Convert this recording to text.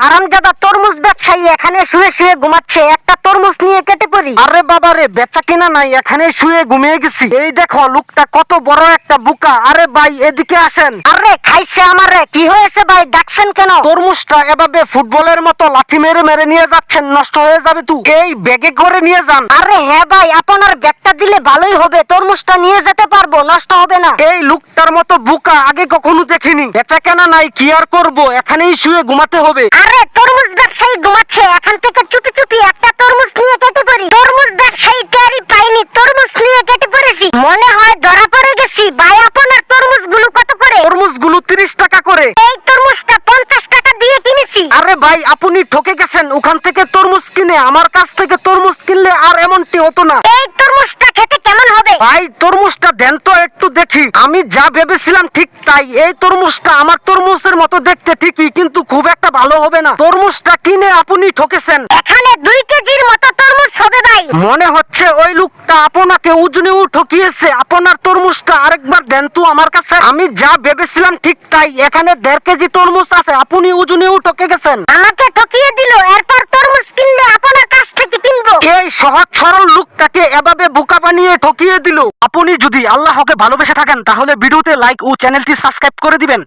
হারামজাদা তরমুজ ব্যবসায়ী এখানে শুয়ে শুয়ে ঘুমাচ্ছে। একটা তরমুজ নিয়ে কেটে পড়ি। আরে বাবা রে বেচা কিনা নাই এখানে শুয়ে ঘুমিয়ে গেছি। এই দেখো লোকটা কত বড় একটা বুকা। আরে ভাই এদিকে আসেন। আরে খাইছে আমারে। কি হয়েছে ভাই? ডাকছেন কেন? তরমুজটা এভাবে ফুটবলের মতো লাথি মেরে মেরে নিয়ে যাচ্ছেন নষ্ট হয়ে যাবে তুই এই ব্যাগে করে নিয়ে যান। আরে হ্যাঁ ভাই আপনার ব্যাগটা দিলে ভালোই হবে। তরমুজটা নিয়ে যেতে পারব নষ্ট হবে না। এই লোকটার মতো বুকা আগে কখনো দেখিনি। বেচা কেনা নাই কি আর করব? এখানেই শুয়ে ঘুমাতে হবে। আরে তরমুজ ব্যবসায়ী ঘুমাচ্ছে এখান থেকে চুপি চুপি একটা তরমুজ নিয়ে কেটে পড়ি তরমুজ ব্যবসায়ী পাইনি তরমুজ নিয়ে কেটে পড়েছি মনে হয় ধরা পড়ে গেছি ভাই আপনার তরমুজগুলো কত করে? তরমুজগুলো তিরিশ টাকা করে। এই তরমুজটা পঞ্চাশ টাকা দিয়ে কিনেছি। আরে ভাই আপনি ঠকে গেছেন। ওখান থেকে তরমুজ কিনে আমার কাছ থেকে তরমুজ কিনলে আর এমনটি হতো না এই তরমুজটা খেতে কেমন হবে ভাই তরমুজটা দেন তো একটু দেখি। আমি যা ভেবেছিলাম ঠিক তাই। এই তরমুজটা আমার তরমুজের মতো দেখতে ঠিকই কিন্তু খুব একটা ভালো হবে না। তরমুজটা কিনে আপনি ঠকেছেন। এখানে দুই কেজির মতো তরমুজ হবে ভাই। মনে হচ্ছে ওই লোকটা আপনাকে উজনেও ঠকিয়েছে। আপনার তরমুজটা আরেকবার দেন তো আমার কাছে। আমি যা ভেবেছিলাম ঠিক তাই। এখানে দেড় কেজি তরমুজ আছে আপনি উজনেও ঠকে গেছেন। আমাকে ঠকিয়ে দিল এরপর তরমুজ কিনলে আপনার কাছ থেকে কিনবো এই সহজ সরল লোকটাকে এভাবে বোকা বানিয়ে ঠকিয়ে দিল। আপনি যদি আল্লাহকে ভালোবেসে থাকেন, তাহলে ভিডিওতে লাইক ও চ্যানেলটি সাবস্ক্রাইব করে দিবেন।